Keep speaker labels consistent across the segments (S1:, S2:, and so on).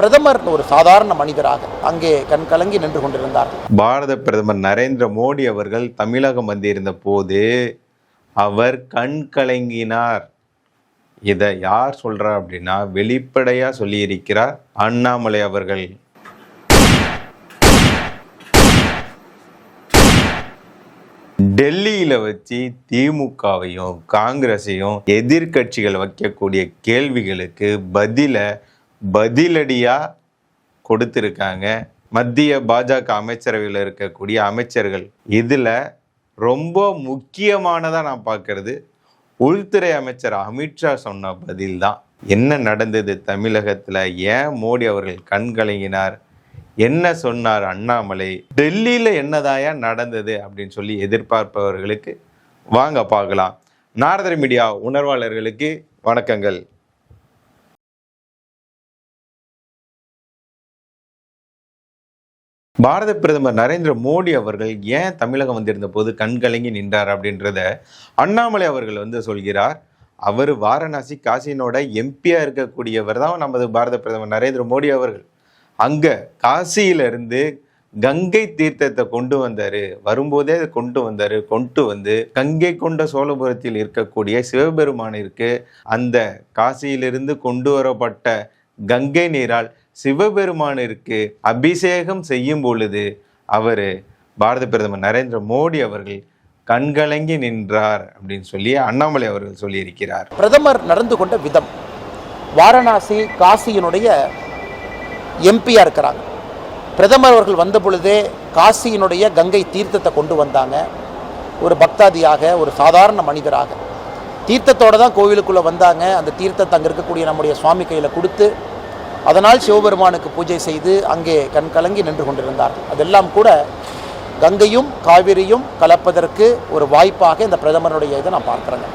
S1: பிரதமர் ஒரு சாதாரண மனிதராக அங்கே கண் கலங்கி நின்று கொண்டிருந்தார்.
S2: பாரத பிரதமர் நரேந்திர மோடி அவர்கள் தமிழகம் வந்திருந்த போது அவர் கண் கலங்கினார். இதை யார் சொல்றா அப்படின்னா வெளிப்படையா சொல்லியிருக்கிறார் அண்ணாமலை அவர்கள். டெல்லியில வச்சு திமுகவையும் காங்கிரஸையும் எதிர்க்கட்சிகள் வைக்கக்கூடிய கேள்விகளுக்கு பதில பதிலடியாக கொடுத்துருக்காங்க. மத்திய பாஜக அமைச்சரவையில் இருக்கக்கூடிய அமைச்சர்கள். இதில் ரொம்ப முக்கியமானதாக நான் பார்க்கறது உள்துறை அமைச்சர் அமித்ஷா சொன்ன பதில் தான் என்ன நடந்தது தமிழகத்தில்? ஏன் மோடி அவர்கள் கண்கலங்கினார் என்ன சொன்னார் அண்ணாமலை? டெல்லியில் என்னதாயா நடந்தது அப்படின்னு சொல்லி எதிர்பார்ப்பவர்களுக்கு வாங்க பார்க்கலாம். நாரதர் மீடியா உணர்வாளர்களுக்கு வணக்கங்கள். பாரத பிரதமர் நரேந்திர மோடி அவர்கள் ஏன் தமிழகம் வந்திருந்த போது கண்கலங்கி நின்றார் அப்படின்றத அண்ணாமலை அவர்கள் வந்து சொல்கிறார். அவர் வாரணாசி காசினோட எம்பியாக இருக்கக்கூடியவர் தான் நமது பாரத பிரதமர் நரேந்திர மோடி அவர்கள். அங்கே காசியிலிருந்து கங்கை தீர்த்தத்தை கொண்டு வந்தார். வரும்போதே அதை கொண்டு வந்தார். கொண்டு வந்து கங்கை கொண்ட சோழபுரத்தில் இருக்கக்கூடிய சிவபெருமானிற்கு அந்த காசியிலிருந்து கொண்டு வரப்பட்ட கங்கை நீரால் சிவபெருமானிற்கு அபிஷேகம் செய்யும் பொழுது அவர் பாரத பிரதமர் நரேந்திர மோடி அவர்கள் கண்கலங்கி நின்றார் அப்படின்னு சொல்லி அண்ணாமலை அவர்கள் சொல்லியிருக்கிறார்.
S1: பிரதமர் நடந்து கொண்ட விதம் வாரணாசி காசியினுடைய எம்பியாக இருக்கிறாங்க. பிரதமர் அவர்கள் வந்த பொழுதே காசியினுடைய கங்கை தீர்த்தத்தை கொண்டு வந்தாங்க. ஒரு பக்தாதியாக ஒரு சாதாரண மனிதராக. தீர்த்தத்தோடு தான் கோவிலுக்குள்ளே வந்தாங்க. அந்த தீர்த்தத்தை அங்கே இருக்கக்கூடிய நம்முடைய சுவாமி கையில் கொடுத்து அதனால் சிவபெருமானுக்கு பூஜை செய்து அங்கே கண் கலங்கி நின்று கொண்டிருந்தார்கள் அதெல்லாம் கூட கங்கையும் காவிரியும் கலப்பதற்கு ஒரு வாய்ப்பாக இந்த பிரதமருடைய இதை நான் பார்க்குறேங்க.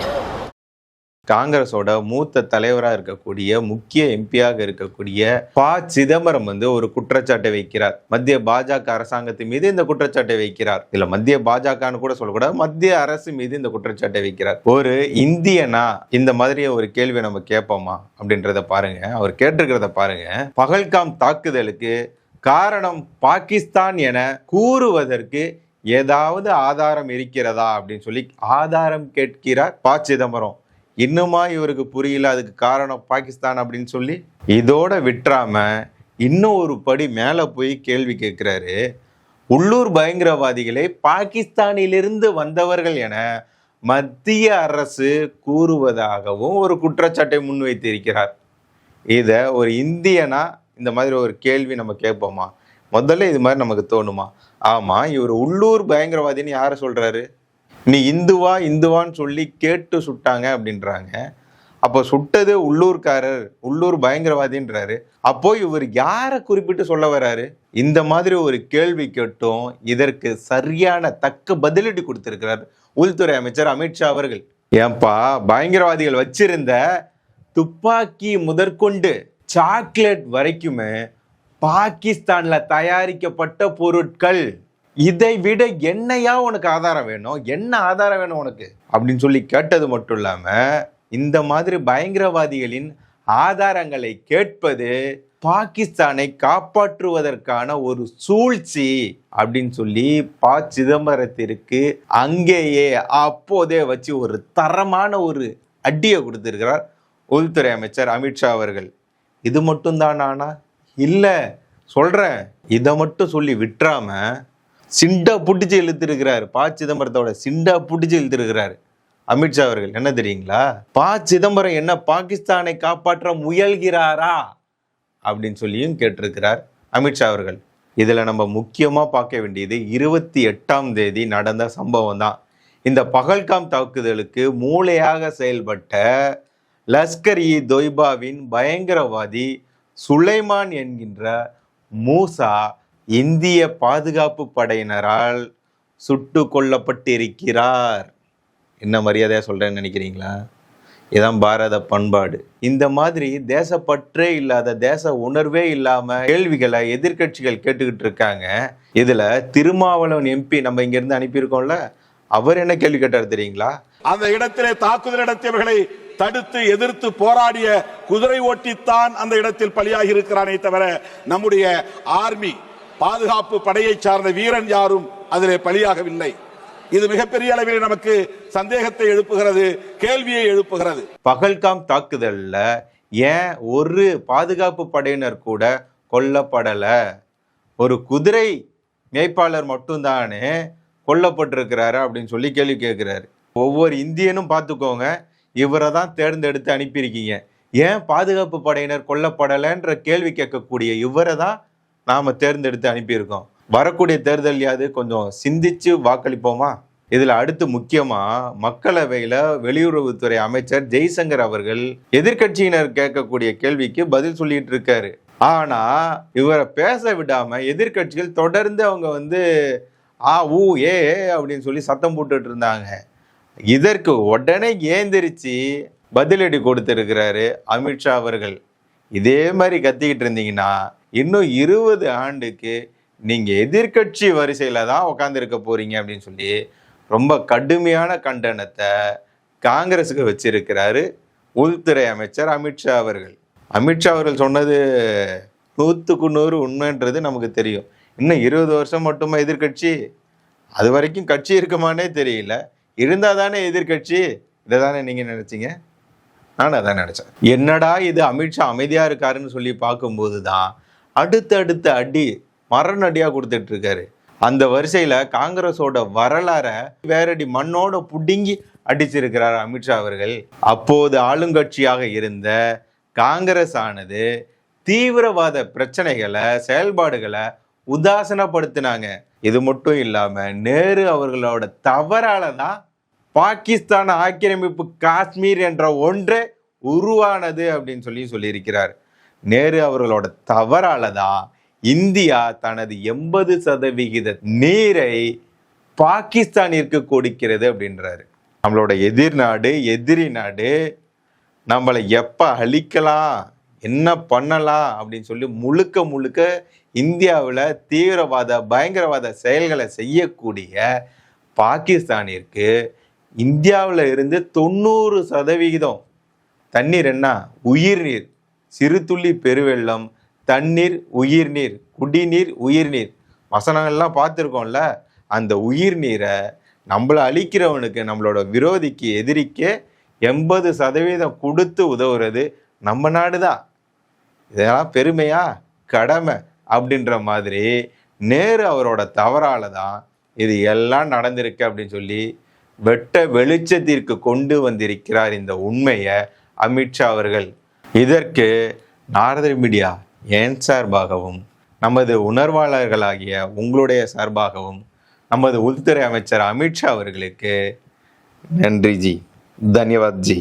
S2: காங்கிரஸோட மூத்த தலைவராக இருக்கக்கூடிய முக்கிய எம்பியாக இருக்கக்கூடிய ப. சிதம்பரம் வந்து ஒரு குற்றச்சாட்டை வைக்கிறார். மத்திய பாஜக அரசாங்கத்தின் மீது இந்த குற்றச்சாட்டை வைக்கிறார். இல்ல மத்திய பாஜகன்னு கூட சொல்லக்கூடாது மத்திய அரசு மீது இந்த குற்றச்சாட்டை வைக்கிறார். ஒரு இந்தியனா இந்த மாதிரி ஒரு கேள்வி நம்ம கேட்போமா அப்படின்றத பாருங்க. அவர் கேட்டிருக்கிறத பாருங்க. பகல்காம் தாக்குதலுக்கு காரணம் பாகிஸ்தான் என கூறுவதற்கு ஏதாவது ஆதாரம் இருக்கிறதா அப்படின்னு சொல்லி ஆதாரம் கேட்கிறார் ப. சிதம்பரம். இன்னுமா இவருக்கு புரியல அதுக்கு காரணம் பாகிஸ்தான் அப்படின்னு சொல்லி இதோட விட்டுறாம இன்னும் ஒரு படி மேலே போய் கேள்வி கேட்குறாரு. உள்ளூர் பயங்கரவாதிகளை பாகிஸ்தானிலிருந்து வந்தவர்கள் என மத்திய அரசு கூறுவதாகவும் ஒரு குற்றச்சாட்டை முன்வைத்திருக்கிறார். இதை ஒரு இந்தியனா இந்த மாதிரி ஒரு கேள்வி நம்ம கேட்போமா? முதல்ல இது மாதிரி நமக்கு தோணுமா? ஆமாம் இவர் உள்ளூர் பயங்கரவாதின்னு யார் சொல்கிறாரு நீ இந்துவா இந்துவான்னு சொல்லி கேட்டு சுட்டாங்க அப்படின்றாங்க. அப்போ சுட்டது உள்ளூர்காரர் உள்ளூர் பயங்கரவாதின்றாரு. அப்போ இவர் யாரை குறிப்பிட்டு சொல்ல வர்றாரு இந்த மாதிரி ஒரு கேள்வி கேட்டும். இதற்கு சரியான தக்க பதிலடி கொடுத்திருக்கிறார் உள்துறை அமைச்சர் அமித்ஷா அவர்கள். ஏன்பா பயங்கரவாதிகள் வச்சிருந்த துப்பாக்கி முதற்கொண்டு சாக்லேட் வரைக்குமே பாகிஸ்தான்ல தயாரிக்கப்பட்ட பொருட்கள். இதை விட என்னையா உனக்கு ஆதாரம் வேணும்? என்ன ஆதாரம் வேணும் உனக்கு? அப்படின்னு சொல்லி கேட்டது மட்டும் இல்லாமல் இந்த மாதிரி பயங்கரவாதிகளின் ஆதாரங்களை கேட்பது பாகிஸ்தானை காப்பாற்றுவதற்கான ஒரு சூழ்ச்சி அப்படின்னு சொல்லி ப. சிதம்பரத்திற்கு அங்கேயே அப்போதே வச்சு ஒரு தரமான ஒரு அடியை கொடுத்திருக்கிறார் உள்துறை அமைச்சர் அமித்ஷா அவர்கள். இது மட்டும்தான் தானா இல்லை சொல்கிறேன் இதை மட்டும் சொல்லி விட்டுறாம சிண்டா புடிச்சு இழுத்திருக்கிறார். ப சிதம்பரத்தோட சிண்டா பிடிச்சி இழுத்திருக்கிறார். அமித்ஷா அவர்கள் என்ன தெரியுங்களா? ப சிதம்பரம் என்ன பாகிஸ்தானை காப்பாற்ற முயல்கிறாரா? அப்படின்னு சொல்லியும் கேட்டிருக்கிறார் அமித்ஷா அவர்கள். இதில் நம்ம முக்கியமாக பார்க்க வேண்டியது இருபத்தி எட்டாம் தேதி நடந்த சம்பவம் தான். இந்த பகல்காம் தாக்குதலுக்கு மூளையாக செயல்பட்ட லஷ்கர் இ தொய்பாவின் பயங்கரவாதி சுலைமான் என்கின்ற மூசா இந்திய பாதுகாப்பு படையினரால் சுட்டு கொல்லப்பட்டிருக்கிறார். என்ன மரியாதையாக சொல்கிறேன்னு நினைக்கிறீங்களா? இதான் பாரத பண்பாடு. இந்த மாதிரி தேசப்பற்றே இல்லாத தேச உணர்வே இல்லாமல் கேள்விகளை எதிர்க்கட்சிகள் கேட்டுக்கிட்டு இருக்காங்க. இதில் திருமாவளவன் எம்பி நம்ம இங்கேருந்து அனுப்பியிருக்கோம்ல அவர் என்ன கேள்வி கேட்டார் தெரியுங்களா?
S3: அந்த இடத்திலே தாக்குதல் நடத்தியவர்களை தடுத்து எதிர்த்து போராடிய குதிரை ஓட்டித்தான் அந்த இடத்தில் பலியாகி இருக்கிறானே தவிர நம்முடைய ஆர்மி பாதுகாப்பு படையை சார்ந்த வீரன் யாரும் அதிலே பலியாகவில்லை. இது மிகப்பெரிய அளவில் நமக்கு சந்தேகத்தை எழுப்புகிறது கேள்வியை எழுப்புகிறது.
S2: பகல்காம் தாக்குதல்ல ஏன் ஒரு பாதுகாப்பு படையினர் கூட கொல்லப்படல? ஒரு குதிரை மேய்ப்பாளர் மட்டும்தானே கொல்லப்பட்டிருக்கிறாரு அப்படின்னு சொல்லி கேள்வி கேட்கிறாரு. ஒவ்வொரு இந்தியனும் பார்த்துக்கோங்க இவரை தான் தேர்ந்தெடுத்து அனுப்பியிருக்கீங்க. ஏன் பாதுகாப்பு படையினர் கொல்லப்படலைன்ற கேள்வி கேட்கக்கூடிய இவரை தான் நாம தேர்ந்தெடுத்து அனுப்பியிருக்கோம். வரக்கூடிய தேர்தலையாவது கொஞ்சம் சிந்திச்சு வாக்களிப்போமா? இதுல அடுத்து முக்கியமா மக்களவையில வெளியுறவுத்துறை அமைச்சர் ஜெய்சங்கர் அவர்கள் எதிர்க்கட்சியினர் கேட்கக்கூடிய கேள்விக்கு பதில் சொல்லிட்டு இருக்காரு. ஆனா இவரை பேச விடாம எதிர்க்கட்சிகள் தொடர்ந்து அவங்க வந்து ஆ ஊ ஏ ஏ அப்படின்னு சொல்லி சத்தம் போட்டுட்டு இருந்தாங்க. இதற்கு உடனே ஏந்திரிச்சு பதிலடி கொடுத்திருக்கிறாரு அமித்ஷா அவர்கள். இதே மாதிரி கத்திக்கிட்டு இருந்தீங்கன்னா இன்னும் இருபது ஆண்டுக்கு நீங்கள் எதிர்க்கட்சி வரிசையில் தான் உட்காந்துருக்க போகிறீங்க அப்படின்னு சொல்லி ரொம்ப கடுமையான கண்டனத்தை காங்கிரஸுக்கு வச்சிருக்கிறாரு உள்துறை அமைச்சர் அமித்ஷா அவர்கள். அமித்ஷா அவர்கள் சொன்னது நூற்றுக்கு நூறு உண்மைன்றது நமக்கு தெரியும். இன்னும் இருபது வருஷம் மட்டுமா எதிர்க்கட்சி? அது வரைக்கும் கட்சி இருக்குமானே தெரியல. இருந்தால் தானே எதிர்க்கட்சி? இதை தானே நீங்கள் நினச்சிங்க? நானும் அதான் நினச்சேன். என்னடா இது அமித்ஷா அமைதியாக இருக்காருன்னு சொல்லி பார்க்கும்போது தான் அடுத்தடுத்த அடி மரணடியாக கொடுத்துட்டு இருக்காரு அந்த வரிசையில் காங்கிரஸோட வரலாறை வேறடி மண்ணோட புடுங்கி அடிச்சிருக்கிறார் அமித்ஷா அவர்கள். அப்போது ஆளுங்கட்சியாக இருந்த காங்கிரஸ் ஆனது தீவிரவாத பிரச்சனைகளை செயல்பாடுகளை உதாசனப்படுத்தினாங்க. இது மட்டும் இல்லாமல் நேரு அவர்களோட தவறால தான் பாகிஸ்தான் ஆக்கிரமிப்பு காஷ்மீர் என்ற ஒன்றே உருவானது அப்படின்னு சொல்லி சொல்லியிருக்கிறார். நேரு அவர்களோட தவறால தான் இந்தியா தனது எண்பது சதவிகித நீரை பாகிஸ்தானிற்கு கொடுக்கிறது அப்படின்றாரு. நம்மளோட எதிர் நாடு எதிரி நாடு நம்மளை எப்போ அழிக்கலாம் என்ன பண்ணலாம் அப்படின்னு சொல்லி முழுக்க முழுக்க இந்தியாவில் தீவிரவாத பயங்கரவாத செயல்களை செய்யக்கூடிய பாகிஸ்தானிற்கு இந்தியாவில் இருந்து தொண்ணூறு சதவிகிதம் தண்ணீர் என்ன? உயிர்நீர். சிறு பெருவெள்ளம் தண்ணீர் உயிர்நீர் குடிநீர் உயிர்நீர். வசனங்கள்லாம் பார்த்துருக்கோம்ல அந்த உயிர்நீரை நம்மளை அழிக்கிறவனுக்கு நம்மளோட விரோதிக்கு எதிரிக்கு எண்பது சதவீதம் கொடுத்து உதவுறது நம்ம நாடு தான் இதெல்லாம் பெருமையா? கடமை அப்படின்ற மாதிரி நேரு அவரோட தவறால தான் இது எல்லாம் நடந்திருக்கு அப்படின்னு சொல்லி வெட்ட வெளிச்சத்திற்கு கொண்டு வந்திருக்கிறார் இந்த உண்மையை அமித்ஷா அவர்கள். இதற்கு நாரதர் மீடியா என் சார்பாகவும் நமது உணர்வாளர்களாகிய உங்களுடைய சார்பாகவும் நமது உள்துறை அமைச்சர் அமித்ஷா அவர்களுக்கு நன்றி ஜி. தன்யவாத் ஜி.